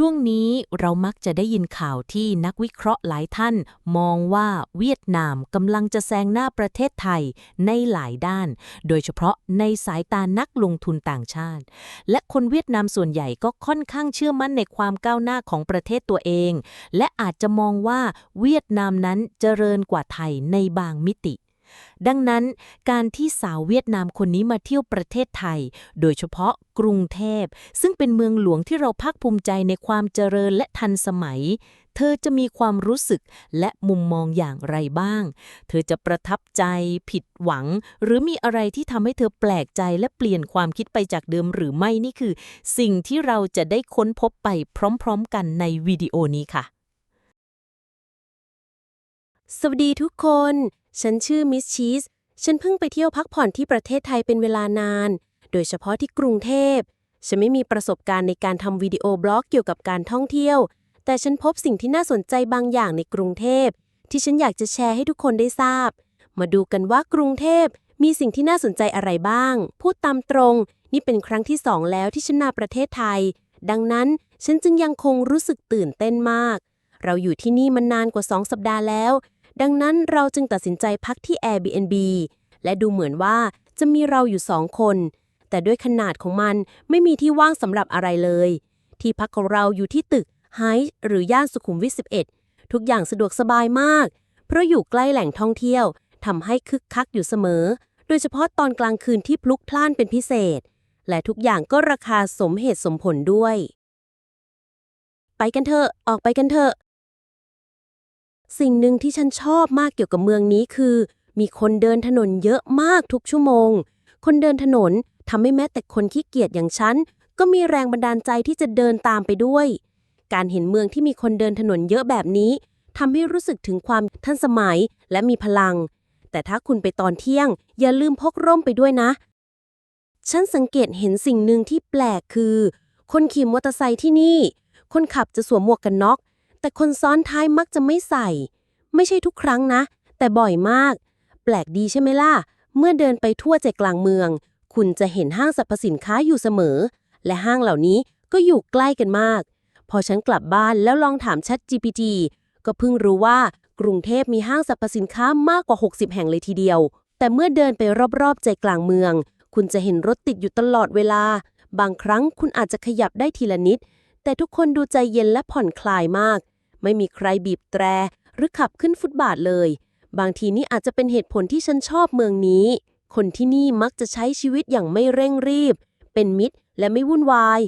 ช่วงนี้เรามักจะได้ยินข่าวที่นักวิเคราะห์หลายท่าน มองว่าเวียดนามกำลังจะแซงหน้าประเทศไทยในหลายด้าน โดยเฉพาะในสายตานักลงทุนต่างชาติ และคนเวียดนามส่วนใหญ่ก็ค่อนข้างเชื่อมั่นในความก้าวหน้าของประเทศตัวเอง และอาจจะมองว่าเวียดนามนั้นเจริญกว่าไทยในบางมิติ ดังนั้นการที่สาวเวียดนามคนนี้มาเที่ยวประเทศไทย โดยเฉพาะกรุงเทพ ซึ่งเป็นเมืองหลวงที่เราภาคภูมิใจในความเจริญและทันสมัย เธอจะมีความรู้สึกและมุมมองอย่างไรบ้าง เธอจะประทับใจ ผิดหวัง หรือมีอะไรที่ทำให้เธอแปลกใจและเปลี่ยนความคิดไปจากเดิมหรือไม่นี่คือ สิ่งที่เราจะได้ค้นพบไปพร้อมๆ กันในวิดีโอนี้ค่ะสวัสดีทุกคน ฉันชื่อมิสชีส ฉันเพิ่งไปเที่ยวพักผ่อนที่ประเทศไทยเป็นเวลานาน โดยเฉพาะที่กรุงเทพ ฉันไม่มีประสบการณ์ในการทำวิดีโอบล็อกเกี่ยวกับการท่องเที่ยว แต่ฉันพบสิ่งที่น่าสนใจบางอย่างในกรุงเทพ ที่ฉันอยากจะแชร์ให้ทุกคนได้ทราบ มาดูกันว่ากรุงเทพมีสิ่งที่น่าสนใจอะไรบ้าง พูดตามตรง นี่เป็นครั้งที่สองแล้วที่ฉันมาประเทศไทย ดังนั้นฉันจึงยังคงรู้สึกตื่นเต้นมาก เราอยู่ที่นี่มานานกว่า 2 สัปดาห์แล้ว ดังนั้นเราจึงตัดสินใจพักที่ Airbnb และดูเหมือนว่าจะมีเราอยู่สองคน แต่ด้วยขนาดของมันไม่มีที่ว่างสำหรับอะไรเลย ที่พักของเราอยู่ที่ตึกไฮหรือย่านสุขุมวิท11 ทุกอย่างสะดวกสบายมาก เพราะอยู่ใกล้แหล่งท่องเที่ยวทำให้คึกคักอยู่เสมอ โดยเฉพาะตอนกลางคืนที่พลุกพล่านเป็นพิเศษ และทุกอย่างก็ราคาสมเหตุสมผลด้วย ไปกันเถอะ ออกไปกันเถอะ สิ่งหนึ่งที่ฉันชอบมากเกี่ยวกับเมืองนี้คือ มีคนเดินถนนเยอะมากทุกชั่วโมง คนเดินถนนทำให้แม้แต่คนขี้เกียจอย่างฉัน ก็มีแรงบันดาลใจที่จะเดินตามไปด้วย การเห็นเมืองที่มีคนเดินถนนเยอะแบบนี้ทำให้รู้สึกถึงความทันสมัยและมีพลัง แต่ถ้าคุณไปตอนเที่ยง อย่าลืมพกร่มไปด้วยนะ ฉันสังเกตเห็นสิ่งหนึ่งที่แปลกคือ คนขี่มอเตอร์ไซค์ที่นี่ คนขับจะสวมหมวกกันน็อก แต่คนซ้อนท้ายมักจะไม่ใส่ ไม่ใช่ทุกครั้งนะ แต่บ่อยมาก แปลกดีใช่ไหมล่ะ เมื่อเดินไปทั่วใจกลางเมือง คุณจะเห็นห้างสรรพสินค้าอยู่เสมอ และห้างเหล่านี้ก็อยู่ใกล้กันมาก พอฉันกลับบ้านแล้วลองถาม Chat GPT ก็เพิ่งรู้ว่ากรุงเทพมีห้างสรรพสินค้ามากกว่า 60 แห่งเลยทีเดียว แต่เมื่อเดินไปรอบๆ ใจกลางเมือง คุณจะเห็นรถติดอยู่ตลอดเวลา บางครั้งคุณอาจจะขยับได้ทีละนิด แต่ทุกคนดูใจเย็นและผ่อนคลายมาก ไม่มีใครบีบแตร หรือขับขึ้นฟุตบาทเลย บางทีนี่อาจจะเป็นเหตุผลที่ฉันชอบเมืองนี้ คนที่นี่มักจะใช้ชีวิตอย่างไม่เร่งรีบ เป็นมิตรและไม่วุ่นวาย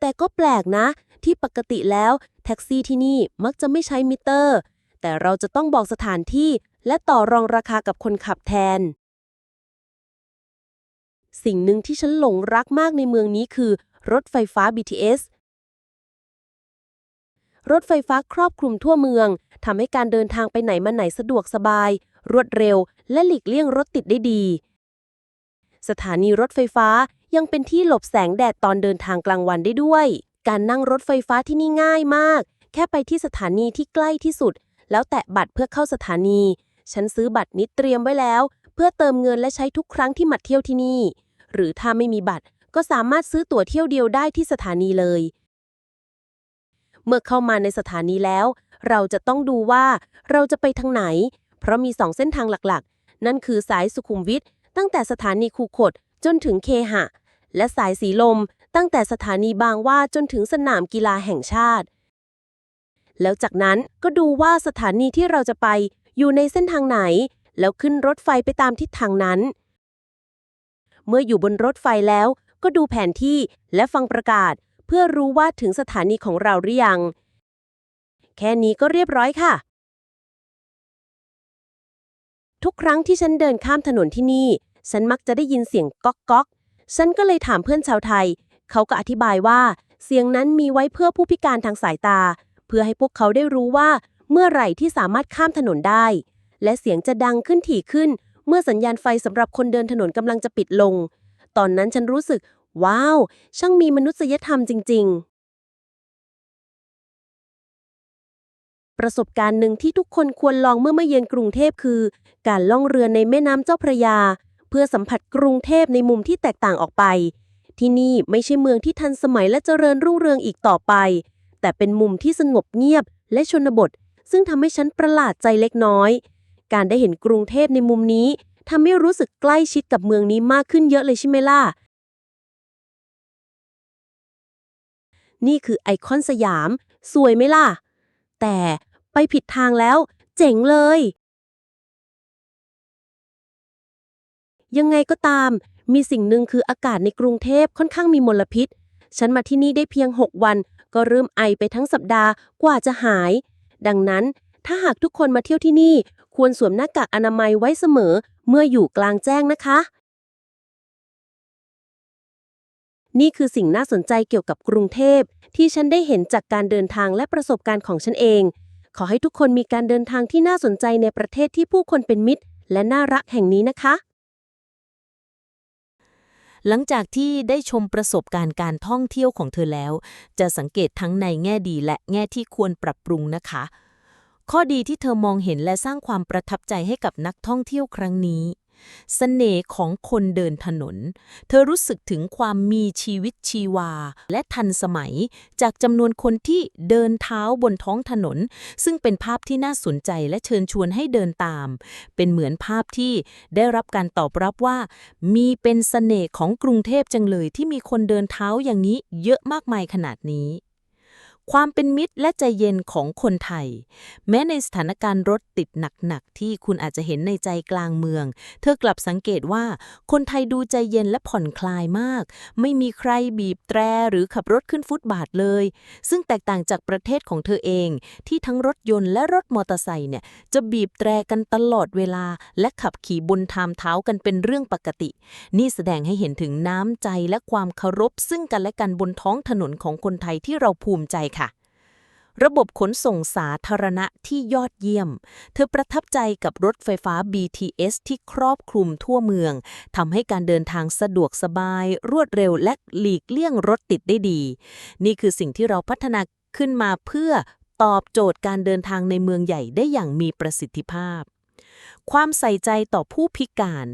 แต่ก็แปลกนะ ที่ปกติแล้ว แท็กซี่ที่นี่มักจะไม่ใช้มิเตอร์ แต่เราจะต้องบอกสถานที่และต่อรองราคากับคนขับแทน สิ่งหนึ่งที่ฉันหลงรักมากในเมืองนี้คือ รถไฟฟ้า BTS รถไฟฟ้าครอบคลุมทั่วเมืองทำให้การเดินทางไปไหนมาไหนสะดวกสบาย รวดเร็ว และหลีกเลี่ยงรถติดได้ดี สถานีรถไฟฟ้ายังเป็นที่หลบแสงแดดตอนเดินทางกลางวันได้ด้วย การนั่งรถไฟฟ้าที่นี่ง่ายมาก แค่ไปที่สถานีที่ใกล้ที่สุด แล้วแตะบัตรเพื่อเข้าสถานี ฉันซื้อบัตรนี้เตรียมไว้แล้ว เพื่อเติมเงินและใช้ทุกครั้งที่มาเที่ยวที่นี่ หรือถ้าไม่มีบัตรก็สามารถซื้อตั๋วเที่ยวเดียวได้ที่สถานีเลย เมื่อเข้ามาในสถานีแล้ว เราจะต้องดูว่าเราจะไปทางไหน เพราะมีสองเส้นทางหลักๆ นั่นคือสายสุขุมวิทตั้งแต่สถานีคูขดจนถึงเคหะ และสายสีลม ตั้งแต่สถานีบางว่าจนถึงสนามกีฬาแห่งชาติ แล้วจากนั้นก็ดูว่าสถานีที่เราจะไปอยู่ในเส้นทางไหน แล้วขึ้นรถไฟไปตามทิศทางนั้น เมื่ออยู่บนรถไฟแล้วก็ดูแผนที่และฟังประกาศ เพื่อรู้ว่าถึงสถานีของเราหรือยัง แค่นี้ก็เรียบร้อยค่ะ ทุกครั้งที่ฉันเดินข้ามถนนที่นี่ ฉันมักจะได้ยินเสียงก๊อกก๊อกฉันก็เลยถามเพื่อนชาวไทย เขาก็อธิบายว่า เสียงนั้นมีไว้เพื่อผู้พิการทางสายตา เพื่อให้พวกเขาได้รู้ว่า เมื่อไหร่ที่สามารถข้ามถนนได้ และเสียงจะดังขึ้นถี่ขึ้น เมื่อสัญญาณไฟสำหรับคนเดินถนนกำลังจะปิดลง ตอนนั้นฉันรู้สึก ว้าว ช่างมีมนุษยธรรมจริง ๆประสบการณ์หนึ่งที่ทุกคนควรลองเมื่อมาเยือนกรุงเทพคือ การล่องเรือในแม่น้ำเจ้าพระยา เพื่อสัมผัสกรุงเทพในมุมที่แตกต่างออกไป ที่นี่ไม่ใช่เมืองที่ทันสมัยและเจริญรุ่งเรืองอีกต่อไป แต่เป็นมุมที่สงบเงียบและชนบท ซึ่งทำให้ฉันประหลาดใจเล็กน้อย การได้เห็นกรุงเทพในมุมนี้ทำให้รู้สึกใกล้ชิดกับเมืองนี้มากขึ้นเยอะเลยใช่ไหมล่ะ นี่คือไอคอนสยาม สวยไหมล่ะ แต่ไปผิดทางแล้ว เจ๋งเลย ยังไงก็ตาม มีสิ่งหนึ่งคืออากาศในกรุงเทพค่อนข้างมีมลพิษ ฉันมาที่นี่ได้เพียง 6 วัน ก็เริ่มไอไปทั้งสัปดาห์กว่าจะหาย ดังนั้นถ้าหากทุกคนมาเที่ยวที่นี่ ควรสวมหน้ากากอนามัยไว้เสมอ เมื่ออยู่กลางแจ้งนะคะ นี่คือสิ่งน่าสนใจเกี่ยวกับกรุงเทพ ที่ฉันได้เห็นจากการเดินทางและประสบการณ์ของฉันเอง ขอให้ทุกคนมีการเดินทางที่น่าสนใจในประเทศที่ผู้คนเป็นมิตร และน่ารักแห่งนี้นะคะ หลังจากที่ได้ชมประสบการณ์การท่องเที่ยวของเธอแล้ว จะสังเกตทั้งในแง่ดีและแง่ที่ควรปรับปรุงนะคะ ข้อดีที่เธอมองเห็นและสร้างความประทับใจให้กับนักท่องเที่ยวครั้งนี้ เสน่ห์ของคนเดินถนน เธอรู้สึกถึงความมีชีวิตชีวา และทันสมัย จากจำนวนคนที่เดินเท้าบนท้องถนน ซึ่งเป็นภาพที่น่าสนใจและเชิญชวนให้เดินตาม เป็นเหมือนภาพที่ได้รับการตอบรับว่า มีเป็นเสน่ห์ของกรุงเทพจังเลยที่มีคนเดินเท้าอย่างนี้เยอะมากมายขนาดนี้ ความเป็นมิตรและใจเย็นของคนไทย แม้ในสถานการณ์รถติดหนักๆที่คุณอาจจะเห็นในใจกลางเมือง เธอกลับสังเกตว่าคนไทยดูใจเย็นและผ่อนคลายมาก ไม่มีใครบีบแตรหรือขับรถขึ้นฟุตบาทเลย ซึ่งแตกต่างจากประเทศของเธอเอง ที่ทั้งรถยนต์และรถมอเตอร์ไซค์เนี่ยจะบีบแตรกันตลอดเวลา และขับขี่บนทางเท้ากันเป็นเรื่องปกติ นี่แสดงให้เห็นถึงน้ำใจและความเคารพซึ่งกันและกันบนท้องถนนของคนไทยที่เราภูมิใจ ระบบขนส่งสาธารณะที่ยอดเยี่ยม เธอประทับใจกับรถไฟฟ้า BTS ที่ครอบคลุมทั่วเมือง ทำให้การเดินทางสะดวกสบาย รวดเร็วและหลีกเลี่ยงรถติดได้ดี นี่คือสิ่งที่เราพัฒนาขึ้นมาเพื่อตอบโจทย์การเดินทางในเมืองใหญ่ได้อย่างมีประสิทธิภาพ ความใส่ใจต่อผู้พิการ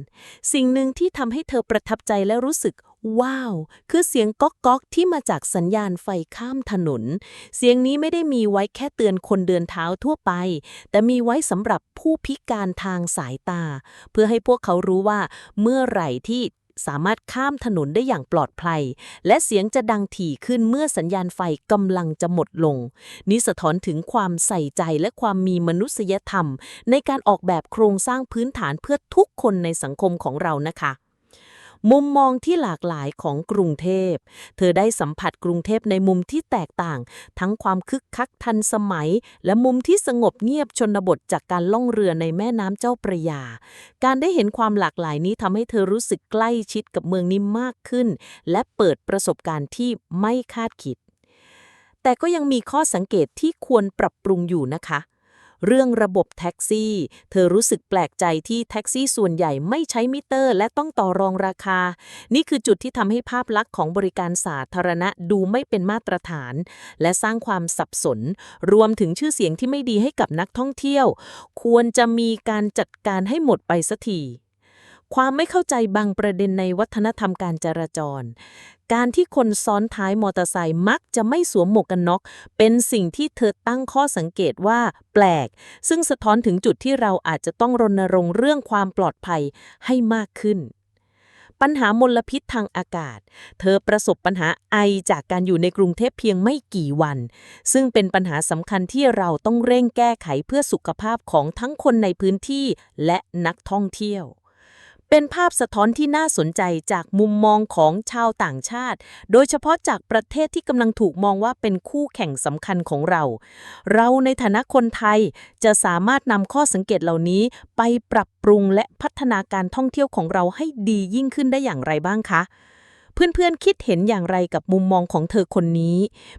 สิ่งหนึ่งที่ทำให้เธอประทับใจและรู้สึก ว้าว คือเสียงก๊อกก๊อกที่มาจากสัญญาณไฟข้ามถนน เสียงนี้ไม่ได้มีไว้แค่เตือนคนเดินเท้าทั่วไป แต่มีไว้สำหรับผู้พิการทางสายตา เพื่อให้พวกเขารู้ว่าเมื่อไหร่ที่ สามารถข้ามถนนได้อย่างปลอดภัย และเสียงจะดังถี่ขึ้นเมื่อสัญญาณไฟกำลังจะหมดลง นี่สะท้อนถึงความใส่ใจและความมีมนุษยธรรม ในการออกแบบโครงสร้างพื้นฐานเพื่อทุกคนในสังคมของเรานะคะ มุมมองที่หลากหลายของกรุงเทพ เธอได้สัมผัสกรุงเทพในมุมที่แตกต่าง ทั้งความคึกคักทันสมัย และมุมที่สงบเงียบชนบทจากการล่องเรือในแม่น้ำเจ้าประยา การได้เห็นความหลากหลายนี้ทำให้เธอรู้สึกใกล้ชิดกับเมืองนี้มากขึ้น และเปิดประสบการณ์ที่ไม่คาดคิด แต่ก็ยังมีข้อสังเกตที่ควรปรับปรุงอยู่นะคะ เรื่องระบบแท็กซี่ เธอรู้สึกแปลกใจที่แท็กซี่ส่วนใหญ่ไม่ใช้มิเตอร์ และต้องต่อรองราคา นี่คือจุดที่ทำให้ภาพลักษณ์ของบริการสาธารณะดูไม่เป็นมาตรฐาน และสร้างความสับสน รวมถึงชื่อเสียงที่ไม่ดีให้กับนักท่องเที่ยว ควรจะมีการจัดการให้หมดไปสักที ความไม่เข้าใจบางประเด็นในวัฒนธรรมการจราจร การที่คนซ้อนท้ายมอเตอร์ไซค์มักจะไม่สวมหมวกกันน็อก เป็นสิ่งที่เธอตั้งข้อสังเกตว่าแปลก ซึ่งสะท้อนถึงจุดที่เราอาจจะต้องรณรงค์เรื่องความปลอดภัยให้มากขึ้น ปัญหามลพิษทางอากาศ เธอประสบปัญหาไอจากการอยู่ในกรุงเทพเพียงไม่กี่วัน ซึ่งเป็นปัญหาสำคัญที่เราต้องเร่งแก้ไขเพื่อสุขภาพของทั้งคนในพื้นที่และนักท่องเที่ยว เป็นภาพสะท้อนที่น่าสนใจจากมุมมองของชาวต่างชาติ โดยเฉพาะจากประเทศที่กำลังถูกมองว่าเป็นคู่แข่งสำคัญของเรา เราในฐานะคนไทยจะสามารถนำข้อสังเกตเหล่านี้ไปปรับปรุงและพัฒนาการท่องเที่ยวของเราให้ดียิ่งขึ้นได้อย่างไรบ้างคะเพื่อนๆ คิดเห็นอย่างไรกับมุมมองของเธอคนนี้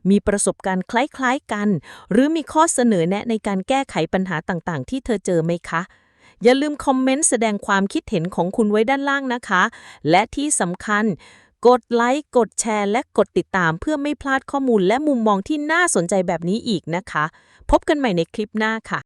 มีประสบการณ์คล้ายๆกัน หรือมีข้อเสนอแนะในการแก้ไขปัญหาต่างๆ ที่เธอเจอไหมคะ อย่าลืมคอมเมนต์แสดงความคิดเห็นของคุณไว้ด้านล่างนะคะ และที่สำคัญ กดไลค์ กดแชร์ และกดติดตามเพื่อไม่พลาดข้อมูลและมุมมองที่น่าสนใจแบบนี้อีกนะคะ พบกันใหม่ในคลิปหน้าค่ะ